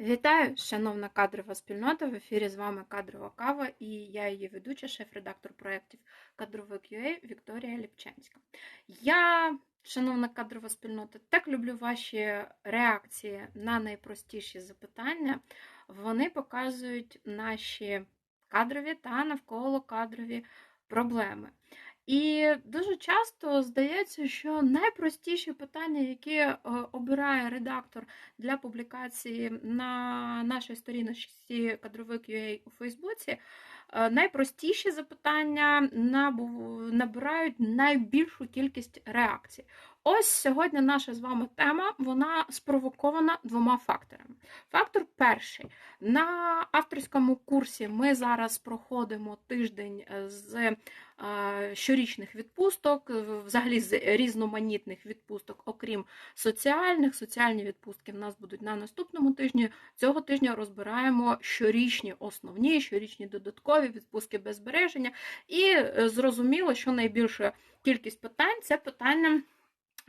Вітаю, шановна кадрова спільнота. В ефірі з вами кадрова кава і я її ведуча, шеф-редактор проєктів кадровий QA Вікторія Ліпченська. Я, шановна кадрова спільнота, так люблю ваші реакції на найпростіші запитання. Вони показують наші кадрові та навколо кадрові проблеми. І дуже часто здається, що найпростіші питання, які е, обирає редактор для публікації на нашій сторіночці кадровик UA у Фейсбуці, е, найпростіші запитання набирають найбільшу кількість реакцій. Ось сьогодні наша з вами тема, вона спровокована двома факторами. Фактор перший. На авторському курсі ми зараз проходимо тиждень е, з щорічних відпусток, взагалі з різноманітних відпусток, окрім соціальних. Соціальні відпустки в нас будуть на наступному тижні. Цього тижня розбираємо щорічні основні, щорічні додаткові відпустки без збереження. І е, зрозуміло, що найбільша кількість питань це питання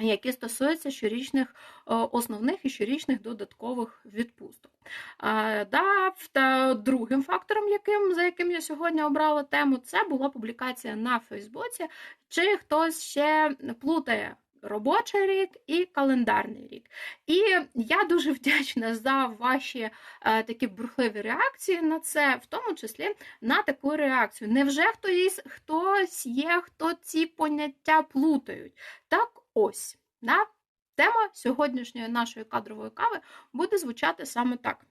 які стосуються щорічних е, основних і щорічних додаткових відпусток. Да, Другим фактором, яким, за яким я сьогодні обрала тему, це була публікація на Фейсбуці, чи хтось ще плутає. Робочий рік і календарний рік. І я дуже вдячна за ваші е, такі бурхливі реакції на це, в тому числі на таку реакцію. Невже хтось хтось є, хто ці поняття плутають? Так ось. Да? Тема сьогоднішньої нашої кадрової кави буде звучати саме так.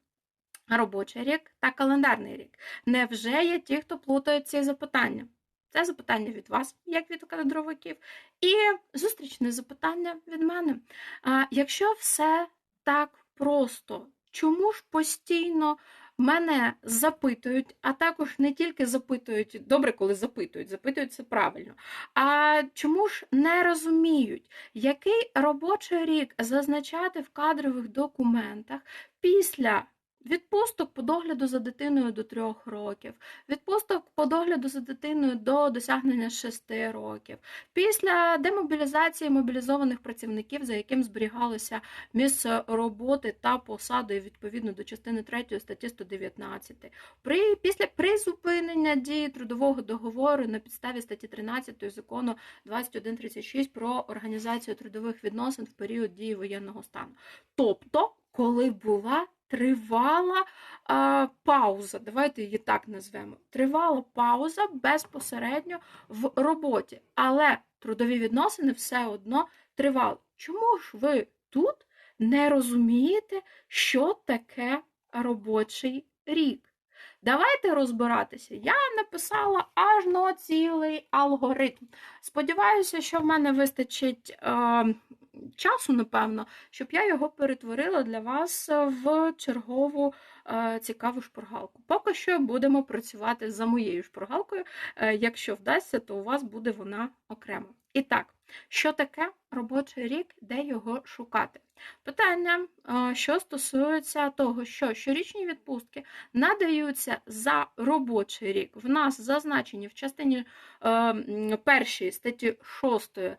Робочий рік та календарний рік. Невже є ті, хто плутають ці запитання? Це запитання від вас, як від кадровиків, і зустрічне запитання від мене. А, Якщо все так просто, чому ж постійно мене запитують, а також не тільки запитують, добре, коли запитують, запитують це правильно. А чому ж не розуміють, який робочий рік зазначати в кадрових документах після Відпусток по догляду за дитиною до трьох років, відпусток по догляду за дитиною до досягнення шести років, після демобілізації мобілізованих працівників, за яким зберігалося місце роботи та посади відповідно до частини 3 статті 119, при після призупинення дії трудового договору на підставі статті 13 закону 2136 про організацію трудових відносин в період дії воєнного стану. Тобто, коли була тривала а, пауза, давайте її так назвемо. Тривала пауза безпосередньо в роботі. Але трудові відносини все одно тривали. Чому ж ви тут не розумієте, що таке робочий рік? Давайте розбиратися. Я написала аж на цілий алгоритм. Сподіваюся, що в мене вистачить е, часу, напевно, щоб я його перетворила для вас в чергову е, цікаву шпоргалку. Поки що будемо працювати за моєю шпоргалкою. Е, якщо вдасться, то у вас буде вона окремо. І так, що таке робочий рік, де його шукати? Питання, е, що стосується того, що щорічні відпустки надаються за робочий рік. В нас зазначені в частині е, першій статті 6 е,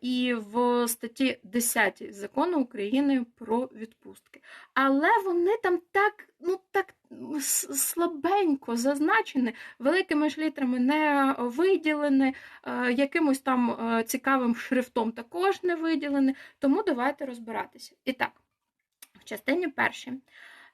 і в статті 10 закону України про відпустки. Але вони там так, ну так слабенько зазначені, великими ж літрами не виділені, якимось там цікавим шрифтом також не виділені. Тому давайте розбиратися. І так, в частині першій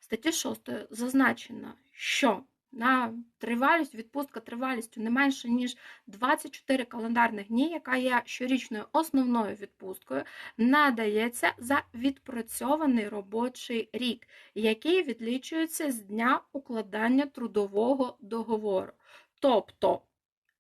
статті 6 зазначено, що на тривалість, відпустка тривалістю не менше, ніж 24 календарних дні, яка є щорічною основною відпусткою, надається за відпрацьований робочий рік, який відлічується з дня укладання трудового договору. Тобто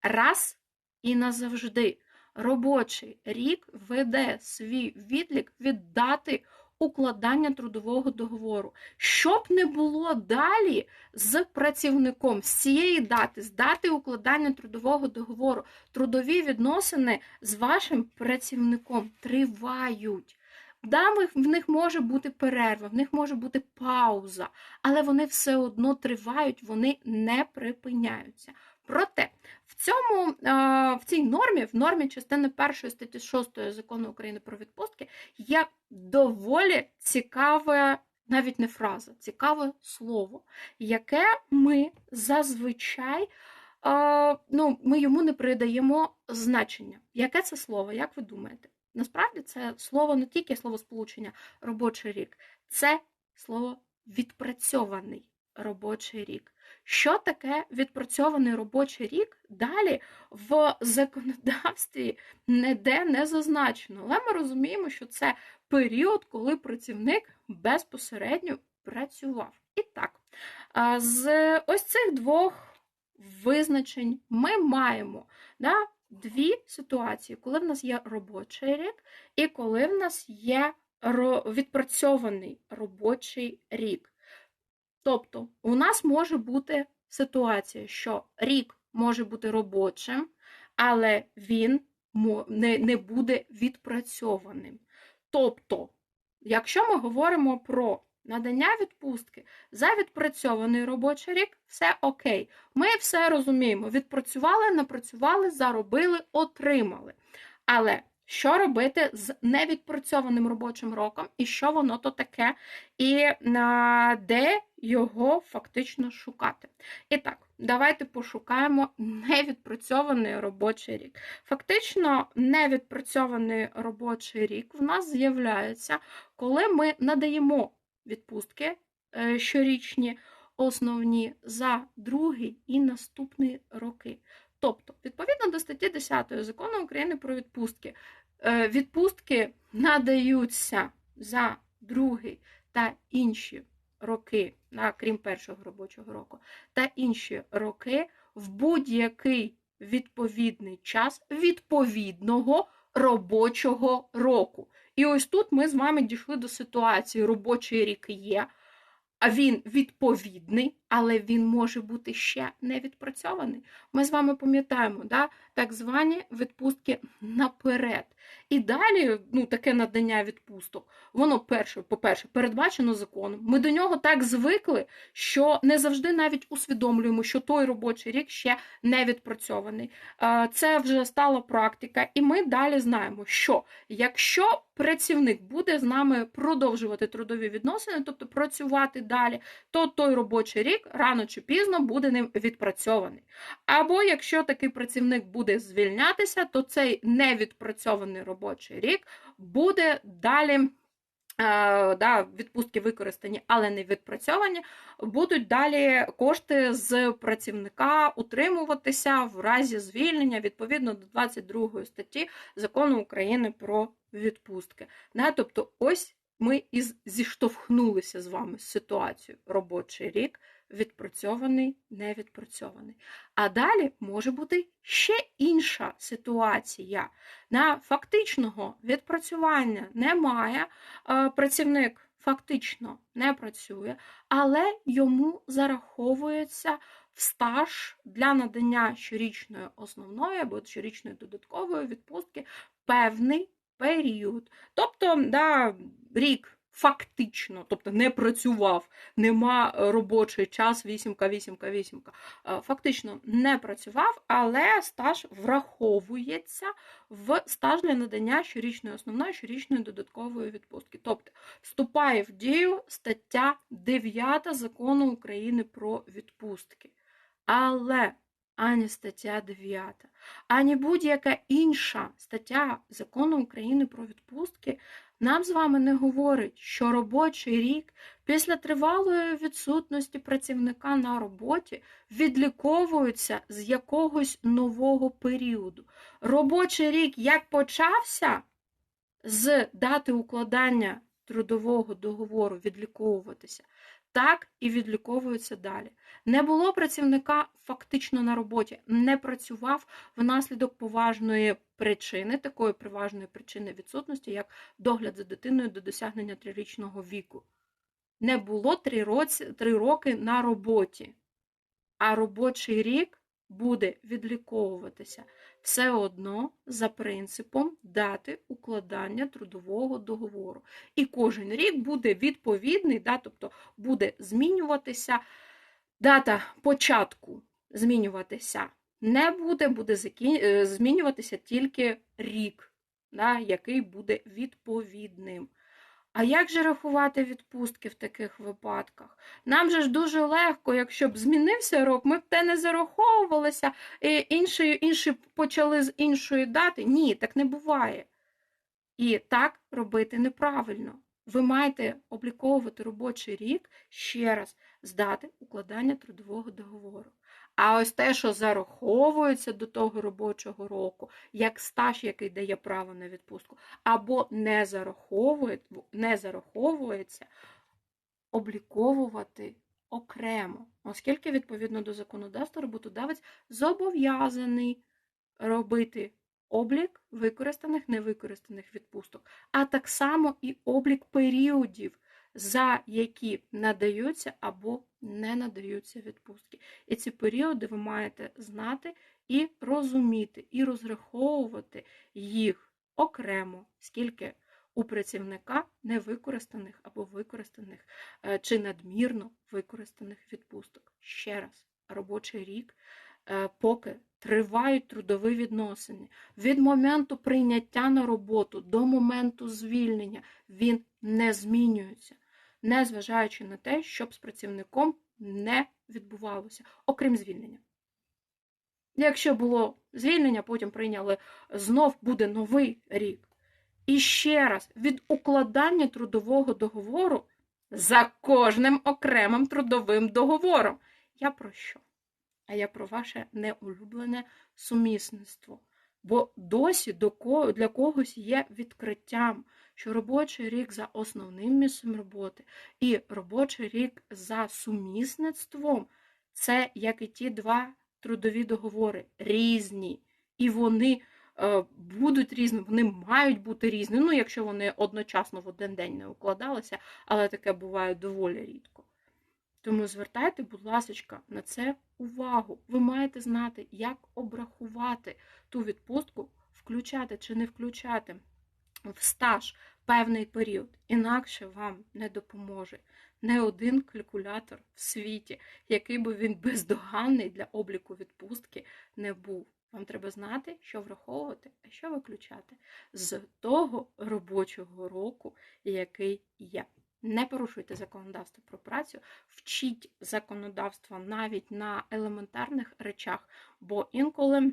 раз і назавжди робочий рік веде свій відлік від дати укладання трудового договору. Щоб не було далі з працівником з цієї дати, з дати укладання трудового договору, трудові відносини з вашим працівником тривають. Да, в них може бути перерва, в них може бути пауза, але вони все одно тривають, вони не припиняються. Проте в цьому, в цій нормі, в нормі частини 1 статті 6 закону України про відпустки, є доволі цікаве навіть не фраза, цікаве слово, яке ми зазвичай е, ну, ми йому не придаємо значення. Яке це слово? Як ви думаєте? Насправді це слово не тільки словосполучення робочий рік, це слово відпрацьований робочий рік. Що таке відпрацьований робочий рік? Далі в законодавстві ніде не зазначено. Але ми розуміємо, що це період, коли працівник безпосередньо працював. І так, з ось цих двох визначень ми маємо да, дві ситуації, коли в нас є робочий рік і коли в нас є відпрацьований робочий рік. Тобто, у нас може бути ситуація, що рік може бути робочим, але він не буде відпрацьованим. Тобто, якщо ми говоримо про надання відпустки за відпрацьований робочий рік, все окей. Ми все розуміємо. Відпрацювали, напрацювали, заробили, отримали. Але що робити з невідпрацьованим робочим роком, і що воно то таке, і де його фактично шукати? І так, давайте пошукаємо невідпрацьований робочий рік. Фактично, невідпрацьований робочий рік в нас з'являється, коли ми надаємо відпустки е, щорічні, основні за другий і наступний роки. Тобто, відповідно до статті 10 закону України про відпустки, е, відпустки надаються за другий та інші роки, крім першого робочого року, та інші роки в будь-який відповідний час відповідного робочого року. І ось тут ми з вами дійшли до ситуації: робочий рік є, а він відповідний, але він може бути ще не відпрацьований. Ми з вами пам'ятаємо да, так звані відпустки наперед. І далі ну, таке надання відпусток, воно перше, по-перше, передбачено законом. Ми до нього так звикли, що не завжди навіть усвідомлюємо, що той робочий рік ще не відпрацьований. Це вже стала практика, і ми далі знаємо, що якщо працівник буде з нами продовжувати трудові відносини, тобто працювати далі, то той робочий рік рано чи пізно буде ним відпрацьований. Або якщо такий працівник буде звільнятися, то цей невідпрацьований робочий рік буде далі. Да, Відпустки використані, але не відпрацьовані, будуть далі кошти з працівника утримуватися в разі звільнення відповідно до 22 статті закону України про відпустки. Да, Тобто, ось ми і зіштовхнулися з вами з ситуацією робочий рік, відпрацьований, невідпрацьований. А далі може бути ще інша ситуація. На фактичного відпрацювання немає, працівник фактично не працює, але йому зараховується в стаж для надання щорічної основної або щорічної додаткової відпустки певний період. Тобто, да, рік фактично, тобто не працював, нема робочий час, вісімка, вісімка, вісімка. Фактично не працював, але стаж враховується в стаж для надання щорічної основної, щорічної додаткової відпустки. Тобто вступає в дію стаття 9 закону України про відпустки. Але ані стаття 9, ані будь-яка інша стаття закону України про відпустки нам з вами не говорить, що робочий рік після тривалої відсутності працівника на роботі відліковується з якогось нового періоду. Робочий рік як почався з дати укладання трудового договору відліковуватися, так і відліковуються далі. Не було працівника фактично на роботі, не працював внаслідок поважної причини, такої приважної причини відсутності, як догляд за дитиною до досягнення трирічного віку. Не було три роки, три роки на роботі, а робочий рік буде відліковуватися все одно за принципом дати укладання трудового договору. І кожен рік буде відповідний, да, тобто буде змінюватися дата початку змінюватися не буде, буде е, змінюватися тільки рік, да, який буде відповідним. А як же рахувати відпустки в таких випадках? Нам же ж дуже легко, якщо б змінився рок, ми б те не зараховувалися, і інші, інші почали з іншої дати. Ні, так не буває. І так робити неправильно. Ви маєте обліковувати робочий рік ще раз з дати укладання трудового договору. А ось те, що зараховується до того робочого року, як стаж, який дає право на відпустку, або не, зараховує, не зараховується, обліковувати окремо, оскільки, відповідно до законодавства, роботодавець зобов'язаний робити облік використаних, невикористаних відпусток, а так само і облік періодів, за які надаються або не надаються відпустки. І ці періоди ви маєте знати і розуміти, і розраховувати їх окремо, скільки у працівника невикористаних або використаних е, чи надмірно використаних відпусток. Ще раз, робочий рік, е, поки тривають трудові відносини. Від моменту прийняття на роботу до моменту звільнення він не змінюється, незважаючи на те, щоб з працівником не відбувалося, окрім звільнення. Якщо було звільнення, потім прийняли знов буде новий рік. І ще раз, від укладання трудового договору за кожним окремим трудовим договором. Я про що? А я про ваше неулюблене сумісництво. Бо досі для когось є відкриттям, що робочий рік за основним місцем роботи і робочий рік за сумісництвом це як і ті два трудові договори різні. І вони е, будуть різні, вони мають бути різні. Ну, якщо вони одночасно в один день не укладалися, але таке буває доволі рідко. Тому звертайте, будь ласка, на це увагу. Ви маєте знати, як обрахувати ту відпустку, включати чи не включати в стаж певний період. Інакше вам не допоможе не один калькулятор в світі, який би він бездоганний для обліку відпустки не був. Вам треба знати, що враховувати, а що виключати з того робочого року, який є. Не порушуйте законодавство про працю, вчіть законодавство навіть на елементарних речах, бо інколи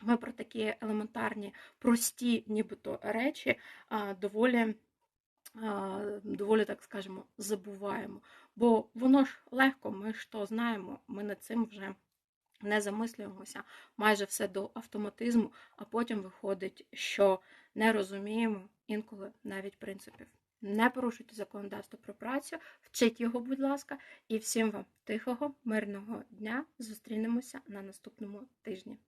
ми про такі елементарні, прості, нібито речі доволі, доволі, так скажемо, забуваємо. Бо воно ж легко, ми ж то знаємо, ми над цим вже не замислюємося майже все до автоматизму, а потім виходить, що не розуміємо інколи навіть принципів. Не порушуйте законодавство про працю, вчіть його, будь ласка, і всім вам тихого, мирного дня. Зустрінемося на наступному тижні.